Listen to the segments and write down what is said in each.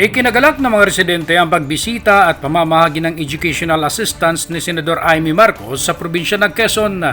Ikinagalak ng mga residente ang pagbisita at pamamahagi ng educational assistance ni Senador Amy Marcos sa probinsya ng Quezon.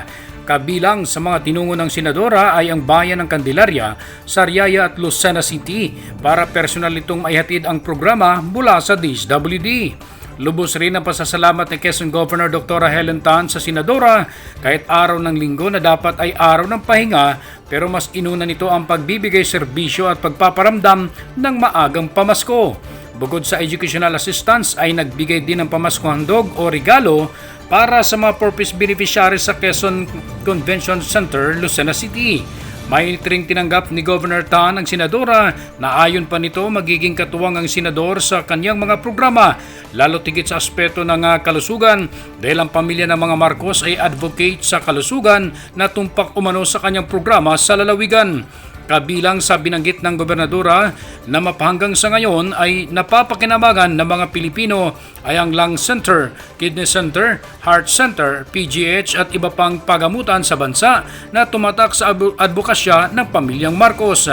Kabilang sa mga tinungo ng senadora ay ang bayan ng Candelaria, Sariaya at Lucena City para personal nitong maihatid ang programa mula sa DSWD. Lubos rin ang pasasalamat ni Quezon Governor Dr. Helen Tan sa Senadora kahit araw ng linggo na dapat ay araw ng pahinga pero mas inuna nito ang pagbibigay serbisyo at pagpaparamdam ng maagang pamasko. Bukod sa educational assistance ay nagbigay din ng pamasko handog o regalo para sa mga purpose beneficiaries sa Quezon Convention Center, Lucena City. May ring tinanggap ni Governor Tan ang senadora na ayon pa nito magiging katuwang ang senador sa kanyang mga programa lalo tigit sa aspeto ng ah, kalusugan dahil ang pamilya ng mga Marcos ay advocate sa kalusugan na tumpak umano sa kanyang programa sa lalawigan. Kabilang sa binanggit ng gobernadora na mapahanggang sa ngayon ay napapakinamagan ng mga Pilipino ay ang Lung Center, Kidney Center, Heart Center, PGH at iba pang pagamutan sa bansa na tumatak sa advo- advokasya ng pamilyang Marcos.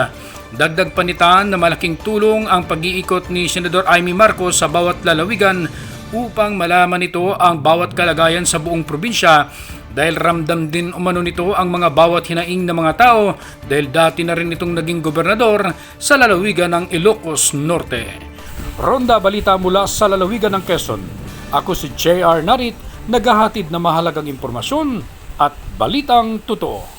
Dagdag panitan na malaking tulong ang pag-iikot ni Senador Amy Marcos sa bawat lalawigan upang malaman nito ang bawat kalagayan sa buong probinsya dahil ramdam din umano nito ang mga bawat hinaing ng mga tao dahil dati na rin itong naging gobernador sa lalawigan ng Ilocos Norte. Ronda balita mula sa lalawigan ng Quezon. Ako si JR Narit, naghahatid na mahalagang impormasyon at balitang totoo.